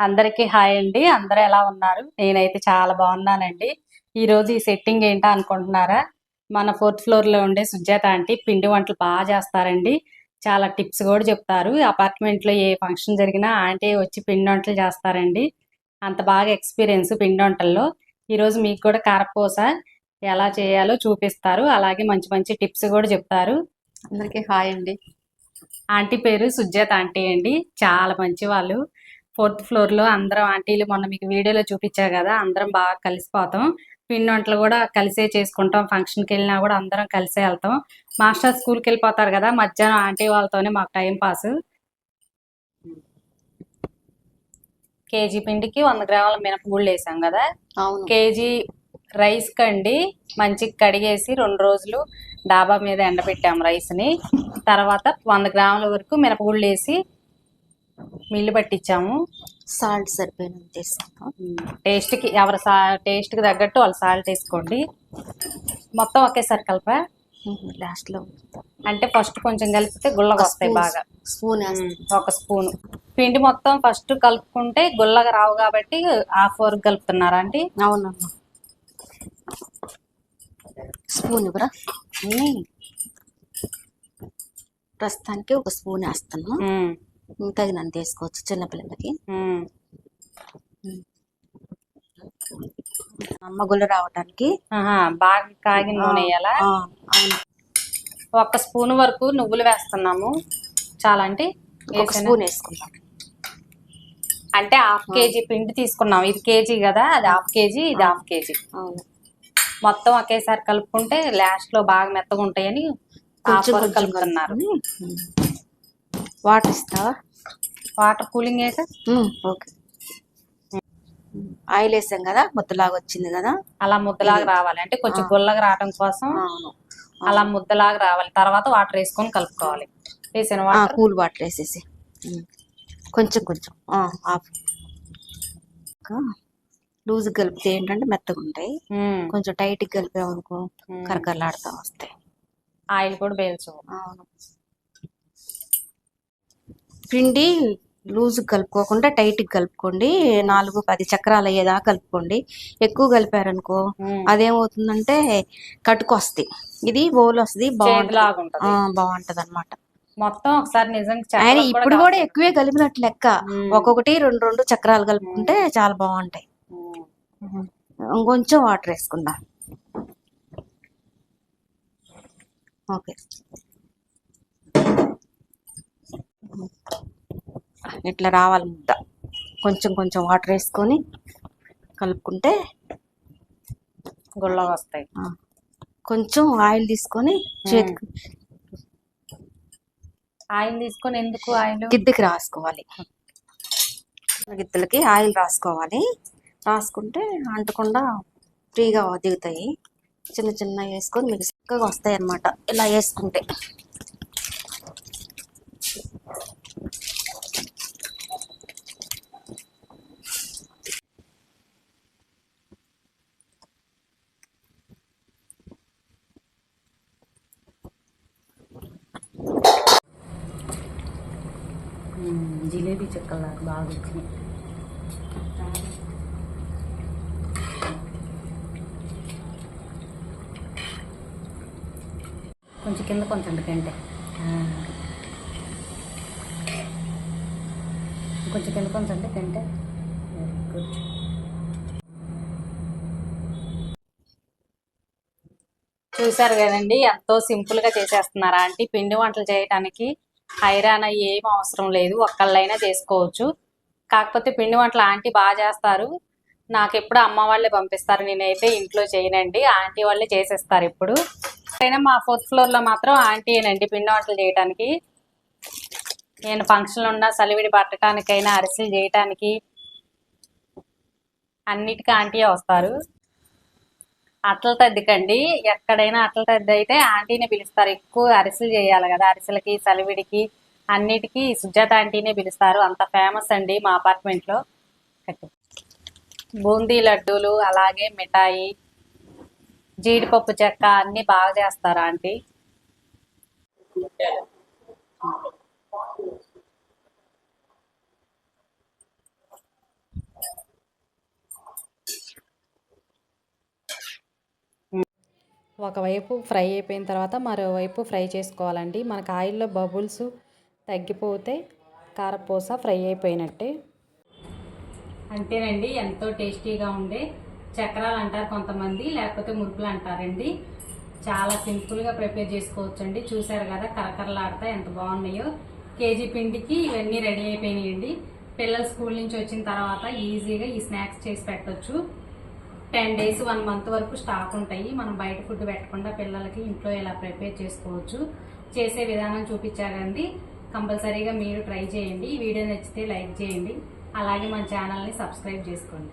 అందరికీ హాయ్ అండి. అందరూ ఎలా ఉన్నారు? నేనైతే చాలా బాగున్నానండి. ఈ రోజు ఈ సెట్టింగ్ ఏంటో అనుకుంటున్నారా? మన ఫోర్త్ ఫ్లోర్లో ఉండే సుజాత ఆంటీ పిండి వంటలు బాగా చేస్తారండి. చాలా టిప్స్ కూడా చెప్తారు. అపార్ట్మెంట్లో ఏ ఫంక్షన్ జరిగినా ఆంటీ వచ్చి పిండి వంటలు చేస్తారండి. అంత బాగా ఎక్స్పీరియన్స్ పిండి వంటల్లో. ఈ రోజు మీకు కూడా కారపూస ఎలా చేయాలో చూపిస్తారు. అలాగే మంచి మంచి టిప్స్ కూడా చెప్తారు. అందరికీ హాయ్ అండి. ఆంటీ పేరు సుజాత ఆంటీ అండి. చాలా మంచి వాళ్ళు ఫోర్త్ ఫ్లోర్లో అందరం ఆంటీలు మొన్న మీకు వీడియోలో చూపించారు కదా అందరం బాగా కలిసిపోతాం. పిండి వంటలు కూడా కలిసే చేసుకుంటాం. ఫంక్షన్కి వెళ్ళినా కూడా అందరం కలిసే వెళ్తాం. మాస్టర్ స్కూల్కి వెళ్ళిపోతారు కదా మధ్యాహ్నం ఆంటీ వాళ్ళతోనే మాకు టైం పాస్. కేజీ పిండికి వంద గ్రాముల మినపగుళ్ళు వేసాం కదా. కేజీ రైస్ కండి మంచిగా కడిగేసి రెండు రోజులు డాబా మీద ఎండబెట్టాము రైస్ని. తర్వాత వంద గ్రాముల వరకు మినపగుళ్ళు వేసి మిల్లు పట్టించాము. సాల్ట్ సరిపోయినంత తీసుకుంటాం టేస్ట్కి ఎవరి సా టేస్ట్కి తగ్గట్టు వాళ్ళు సాల్ట్ వేసుకోండి. మొత్తం ఒకేసారి కలప లాస్ట్లో అంటే ఫస్ట్ కొంచెం కలిపితే ఒక వస్తాయి బాగా. స్పూన్ ఒక స్పూన్. పిండి మొత్తం ఫస్ట్ కలుపుకుంటే గుల్లగా రావు కాబట్టి హాఫ్ వరకు కలుపుతున్నారా అండి అవునమ్మా. స్పూన్ ఇవ్వరా ప్రస్తుతానికి ఒక స్పూన్ వేస్తాను. తగినంత వేసుకోవచ్చు చిన్నపిల్లలకి. ఉమ్. మగ్గులు రావడానికి ఆహా, బాగా కాగిన నూనె వేయాలా? ఒక స్పూన్ వరకు నువ్వులు వేస్తున్నాము. చాలా అంటే ఒక? స్పూన్ వేసుకుంటాం అంటే హాఫ్ కేజీ పిండి తీసుకున్నాం ఇది కేజీ కదా? అది హాఫ్ కేజీ ఇది హాఫ్ కేజీ. అవును. మొత్తం ఒకేసారి కలుపుకుంటే లాస్ట్లో బాగా మెత్తగా ఉంటాయని కొంచెం కలుపుతున్నారు. వాటర్ ఇస్తావా? Water cooling okay. ఆయిల్ వేసాం కదా ముద్దలాగా వచ్చింది కదా? అలా ముద్దలాగా రావాలి. అంటే కొంచెం గుల్లగా రావడం కోసం అలా ముద్దలాగా రావాలి. తర్వాత వాటర్ వేసుకొని కలుపుకోవాలి. వేసిన వాటర్. కూల్ వాటర్ వేసేసి. కొంచెం కొంచెం. హాఫ్ లూజ్ కలిపితే ఏంటంటే మెత్తగా ఉంటాయి. కొంచెం టైట్ కలిపామనుకో కరకరలాడుతూ వస్తాయి. ఆయిల్ కూడా అవును. పిండి లూజ్ కలుపుకోకుండా టైట్ కలుపుకోండి. నాలుగు పది చక్రాలు అయ్యేదాకా కలుపుకోండి. ఎక్కువ కలిపారనుకో. అదేమవుతుందంటే కట్టుకొస్తాయి. ఇది బౌల్ వస్తుంది బాగుంటుంది. అనమాట మొత్తం ఒకసారి నిజంగా ఆయన ఇప్పుడు కూడా. ఎక్కువే కలిపినట్టు లెక్క. ఒక్కొక్కటి రెండు రెండు చక్రాలు కలుపుకుంటే చాలా బాగుంటాయి. ఇంకొంచెం వాటర్ వేసుకుందాం. ఓకే. ఇట్లా రావాలి ముద్ద. కొంచెం కొంచెం వాటర్ వేసుకొని కలుపుకుంటే గుల్లగా వస్తాయి. కొంచెం ఆయిల్ తీసుకొని చేతికి ఆయిల్ తీసుకొని ఎందుకు ఆయిల్? గిద్దెకి రాసుకోవాలి. గిద్దలకి ఆయిల్ రాసుకోవాలి. రాసుకుంటే అంటకుండా ఫ్రీగా దిగుతాయి. చిన్న చిన్న వేసుకొని మీకు చక్కగా వస్తాయి అన్నమాట. ఇలా వేసుకుంటే. జిలేబీ చెక్కల బాగా వచ్చినాయి. కొంచెం కింద కొంచెం కంటే. కొంచెం కింద కొంచెం కంటే. వెరీ గుడ్ చూసారు కదండి ఎంతో సింపుల్గా చేసేస్తున్నారా చేసేస్తున్నారు ఆంటీ? పిండి వంటలు చేయడానికి హైరాణ ఏం అవసరం లేదు ఒక్కళ్ళైనా చేసుకోవచ్చు. కాకపోతే పిండి వంటలు ఆంటీ బాగా చేస్తారు. నాకు ఎప్పుడు అమ్మ వాళ్ళే పంపిస్తారు నేనైతే ఇంట్లో చేయనండి. ఆంటీ వాళ్ళే చేసేస్తారు ఇప్పుడు. అయినా మా ఫోర్త్ ఫ్లోర్లో మాత్రం ఆంటీయేనండి పిండి వంటలు చేయడానికి నేను ఫంక్షన్లు ఉన్నా సలివిడి పట్టడానికైనా అరిసెలు చేయటానికి అన్నిటికీ ఆంటీయే వస్తారు. అట్ల తద్దికండి ఎక్కడైనా అట్ల తద్ది అయితే ఆంటీనే పిలుస్తారు. ఎక్కువ అరిసెలు చేయాలి కదా అరిసెలకి సలివిడికి అన్నిటికీ సుజాత ఆంటీనే పిలుస్తారు. అంత ఫేమస్ అండి మా అపార్ట్మెంట్లో. బూందీ లడ్డూలు అలాగే మిఠాయి జీడిపప్పు చెక్క అన్ని బాగా చేస్తారా ఆంటీ? ఒకవైపు ఫ్రై అయిపోయిన తర్వాత మరోవైపు ఫ్రై చేసుకోవాలండి. మనకు ఆయిల్లో బబుల్స్ తగ్గిపోతే కారపూస ఫ్రై అయిపోయినట్టే. అంతేనండి ఎంతో టేస్టీగా ఉండే చక్రాలు అంటారు కొంతమంది లేకపోతే మురుకులు అంటారండి చాలా సింపుల్గా ప్రిపేర్ చేసుకోవచ్చండి. చూసారు కదా కరకరలాడతా ఎంత బాగున్నాయో. కేజీ పిండికి ఇవన్నీ రెడీ అయిపోయినాయండి. పిల్లలు స్కూల్ నుంచి వచ్చిన తర్వాత ఈజీగా ఈ స్నాక్స్ చేసి పెట్టచ్చు. టెన్ డేస్ వన్ మంత్ వరకు స్టాక్ ఉంటాయి. మనం బయట ఫుడ్ పెట్టకుండా పిల్లలకి ఇంట్లో ఇలా ప్రిపేర్ చేసుకోవచ్చు. చేసే విధానం చూపించారండి. కంపల్సరీగా మీరు ట్రై చేయండి. ఈ వీడియో నచ్చితే లైక్ చేయండి. అలాగే మన ఛానల్ని సబ్స్క్రైబ్ చేసుకోండి.